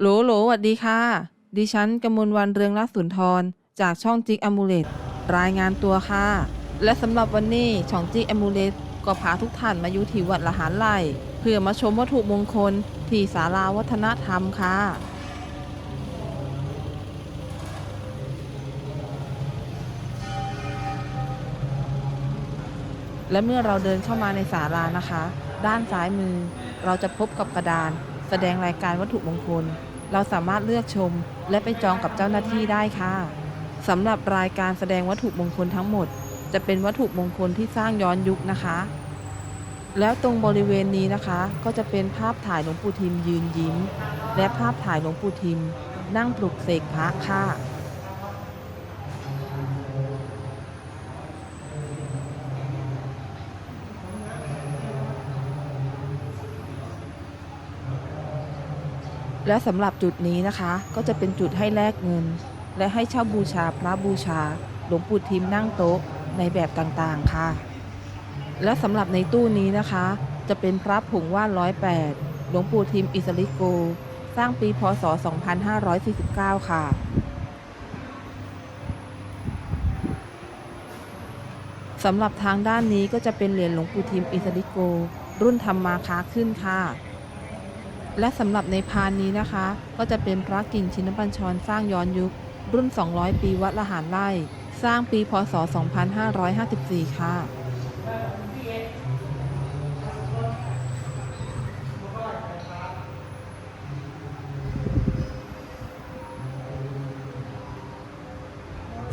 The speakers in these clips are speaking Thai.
โหลโหลหวัดดีค่ะ ดิฉันกมลวันเรืองรัตน์สุนทร จากช่องจิกอมูเลตรายงานตัวค่ะ และสำหรับวันนี้ช่องจิกอมูเลตก็พาทุกท่านมาอยู่ที่วัดละหารไล่เพื่อมาชมวัตถุมงคลที่ศาลาวัฒนธรรมค่ะและเมื่อเราเดินเข้ามาในศาลานะคะ ด้านซ้ายมือ เราจะพบกับกระดาน แสดงรายการวัตถุมงคล เราสามารถเลือกชม และไปจองกับเจ้าหน้าที่ได้ค่ะสำหรับรายการแสดงวัตถุมงคลทั้งหมด จะเป็นวัตถุมงคลที่สร้างย้อนยุคนะคะ แล้วตรงบริเวณนี้นะคะ ก็จะเป็นภาพถ่ายหลวงปู่ทิมยืนยิ้ม และภาพถ่ายหลวงปู่ทิม นั่งปลุกเสกพระค่ะ และสำหรับจุดนี้นะคะ ก็จะเป็นจุดให้แลกเงิน และให้เช่าบูชาพระบูชา หลวงปู่ทิมนั่งโต๊ะในแบบต่างๆค่ะ และสำหรับในตู้นี้นะคะ จะเป็นพระผงว่านร้อยแปดหลวงปู่ทิมอิสริโก สร้างปีพศ 2549 ค่ะสำหรับทางด้านนี้ก็จะเป็นเหรียญหลวงปู่ทิมอิสริโก รุ่นธรรมมาค้าขึ้นค่ะ และสำหรับในพานนี้นะคะ ก็จะเป็นพระกิ่งชินบัญชรสร้างย้อนยุค รุ่น 200 ปีวัดละหารไร่ สร้างปีพศ 2554 ค่ะ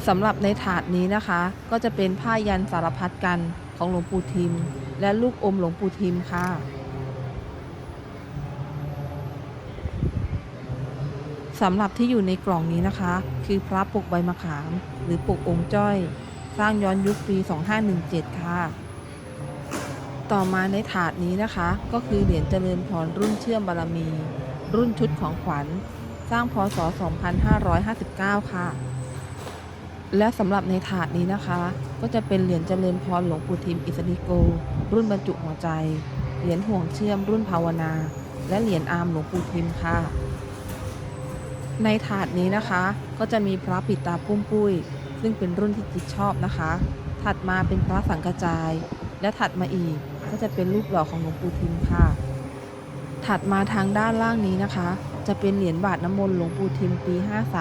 สำหรับในถาดนี้นะคะ ก็จะเป็นผ้ายันสารพัดกันของหลวงปู่ทิม และลูกอมหลวงปู่ทิมค่ะ สำหรับที่อยู่ในกล่องนี้นะคะ คือพระปกใบมะขาม หรือปกองค์จ้อย สร้างย้อนยุคปี 2517 ค่ะ ต่อมาในถาดนี้นะคะ ก็คือเหรียญเจริญพรรุ่นเชื่อมบารมี รุ่นชุดของขวัญ สร้างพศ 2559 ค่ะ และสำหรับในถาดนี้นะคะ ก็จะเป็นเหรียญเจริญพรหลวงปู่ทิมอิสริโก รุ่นบรรจุหัวใจ เหรียญห่วงเชื่อมรุ่นภาวนา และเหรียญอาร์มหลวงปู่ทิมค่ะ ในถาดนี้นะคะ ก็จะมีพระปิดตาปุ้มปุ้ย ซึ่งเป็นรุ่นที่จิตชอบนะคะ ถัดมาเป็นพระสังกจาย และถัดมาอีกก็จะเป็นรูปหล่อของหลวงปู่ทิมค่ะ ถัดมาทางด้านล่างนี้นะคะ จะเป็นเหรียญบาทน้ำมนต์หลวงปู่ทิมปี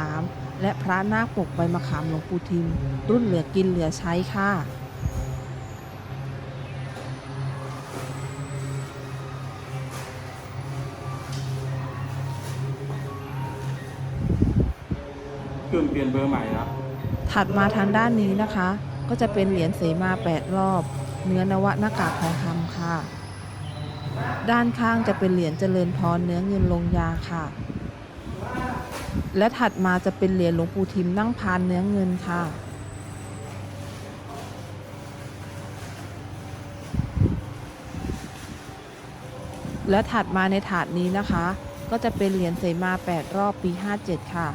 53 และพระนาคปกใบมะขามหลวงปู่ทิม รุ่นเหลือกินเหลือใช้ค่ะ เครื่งเปลี่ยนเบอร์ใหม่นะถัดมาทางด้านนี้นะคะ ก็จะเป็นเหรียญเสมา 8 รอบ เนื้อนวะหน้ากากทองคำค่ะ ด้านข้างจะเป็นเหรียญเจริญพรเนื้อเงินลงยาค่ะ และถัดมาจะเป็นเหรียญหลวงปู่ทิมนั่งพานเนื้อเงินค่ะและถัดมาในถาดนี้นะคะ ก็จะเป็นเหรียญเสมา 8 รอบปี 57 ค่ะ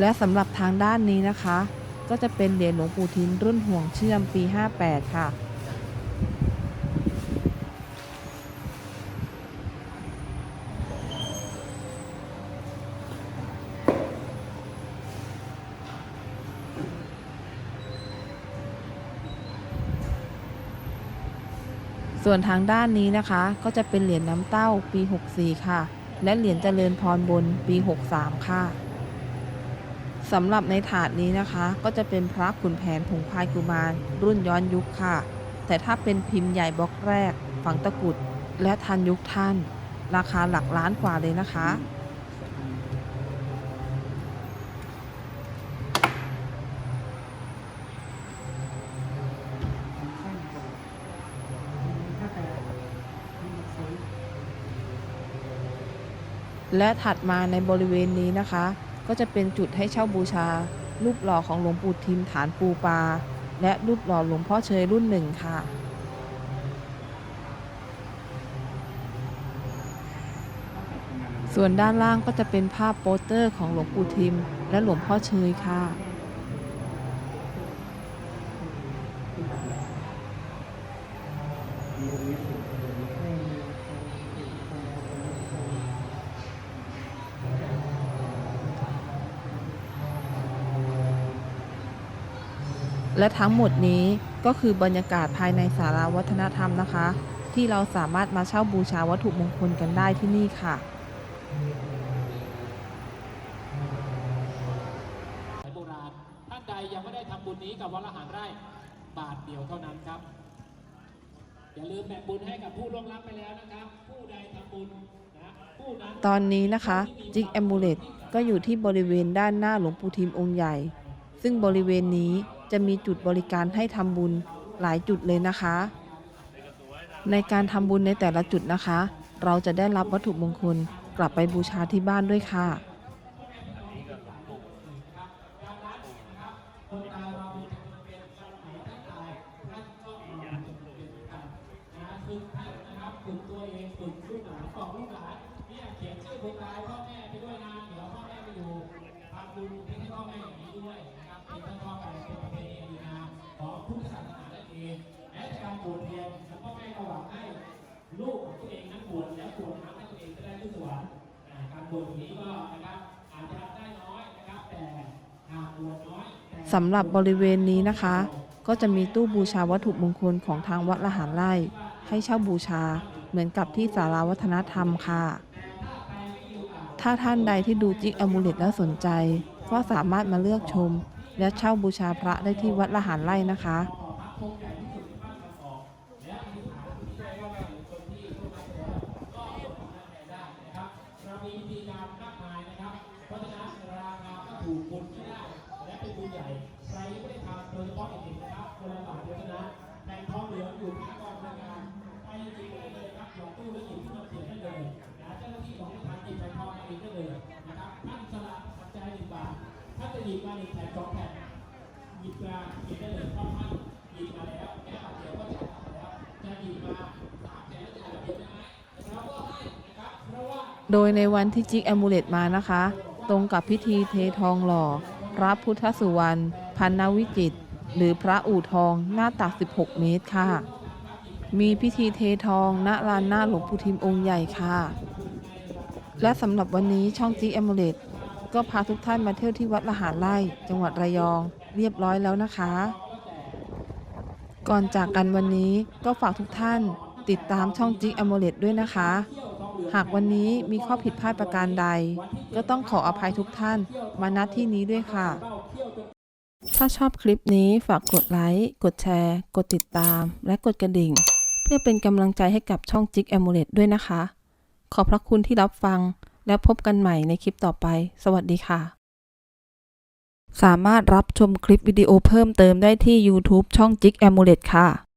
และสำหรับทางด้านนี้นะคะ ก็จะเป็นเหรียญหลวงปู่ทิมรุ่นห่วงเชื่อมปี 58 ค่ะ ส่วนทางด้านนี้นะคะ ก็จะเป็นเหรียญน้ำเต้าปี 64 ค่ะ และเหรียญเจริญพรบนปี 63 ค่ะ สำหรับในถาดนี้นะคะ ก็จะเป็นพระขุนแผนผงพายกุมาร รุ่นย้อนยุคค่ะ แต่ถ้าเป็นพิมพ์ใหญ่บล็อกแรก ฝังตะกุด และทันยุคท่าน ราคาหลักล้านกว่าเลยนะคะและถัดมาในบริเวณนี้นะคะ ก็จะเป็นจุดให้เช่าบูชา รูปหล่อของหลวงปู่ทิมฐานปูปลาและรูปหล่อหลวงพ่อเชยรุ่นหนึ่งค่ะ ส่วนด้านล่างก็จะเป็นภาพโปสเตอร์ของหลวงปู่ทิม และหลวงพ่อเชยค่ะ และทั้งหมดนี้ก็คือบรรยากาศภายในสาราวัฒนธรรมนะคะ ที่เราสามารถมาเช่าบูชาวัตถุมงคลกันได้ที่นี่ค่ะสายโบราณท่านใดยังไม่ได้ทำบุญนี้กับวัดละหารไร่บาทเดียวเท่านั้นครับ อย่าลืมแบ่งบุญให้กับผู้ล่วงลับไปแล้วนะครับ ผู้ใดทำบุญนะผู้นั้นตอนนี้นะคะจิกแอมบูเลตก็อยู่ที่บริเวณด้านหน้าหลวงปู่ทิมองค์ใหญ่ ซึ่งบริเวณนี้ จะมีจุดบริการให้ทำบุญหลายจุดเลยนะคะ ในการทำบุญในแต่ละจุดนะคะ เราจะได้รับวัตถุมงคลกลับไปบูชาที่บ้านด้วยค่ะคนตายรอบุญจะเป็นวันไหนท่านตาย ท่านก็รอบุญจะเป็นกันนะฝึกานนะครับฝึกตัวเองฝึกลูกหลานบอกลูกหลานเนี่ยเขียนชื่อคนตายพ่อแม่ไปด้วยนะเพ่อแม่ไปอยู่ทำบุญให้พ่อแม่อย่างนี้ด้วยนะครับเป็นประเพณีดีงามของพุทธศาสนานั่นเองแม้แต่การบวชเรียนแล้วพ่อแม่ก็หวังให้ลูกของตัวเองนั้นบวชแล้วบวชทำให้ตัวเองจะได้ขึ้นสวรรค์การบวชนี้ก็นะครับอาจจะได้น้อยนะครับแต่หากบวชน้อยสำหรับบริเวณนี้นะคะ ก็จะมีตู้บูชาวัตถุมงคลของทางวัดละหารไร่ ให้เช่าบูชาเหมือนกับที่สาราวัฒนธรรมค่ะ ถ้าท่านใดที่ดูจิกอมูเลตแล้วสนใจ ก็สามารถมาเลือกชม และเช่าบูชาพระได้ที่วัดละหารไร่นะคะ หยิบมาเขียนได้เลยเพราท่านหยิบมาแล้วแค่บาทเดียวก็จ่ายมาแล้วจะหยิบมาสามแสนแล้วจ่ายแบบเดียวได้ไหมเราก็ให้นะครับเพราะว่าโดยในวันที่จิกแอมูเลตมานะคะ ตรงกับพิธีเททองหล่อ พระพุทธสุวรรณพันนวิจิตรหรือพระอู่ทองหน้าตัก 16 เมตรค่ะ มีพิธีเททองณลานหน้าหลวงปู่ทิมองค์ใหญ่ค่ะ และสำหรับวันนี้ช่องจิกแอมูเลตก็พาทุกท่านมาเที่ยวที่วัดละหารไร่จังหวัดระยอง เรียบร้อยแล้วนะคะ ก่อนจากกันวันนี้ก็ฝากทุกท่านติดตามช่องจิกแอมูเลตด้วยนะคะ หากวันนี้มีข้อผิดพลาดประการใด ก็ต้องขออภัยทุกท่านมาณที่นี้ด้วยค่ะ ถ้าชอบคลิปนี้ฝากกดไลค์ กดแชร์ กดติดตาม และกดกระดิ่ง เพื่อเป็นกำลังใจให้กับช่องจิกแอมูเลตด้วยนะคะ ขอบพระคุณที่รับฟัง แล้วพบกันใหม่ในคลิปต่อไป สวัสดีค่ะ สามารถรับชมคลิปวิดีโอเพิ่มเติมได้ที่ YouTube ช่องจิกแอมูเลตค่ะ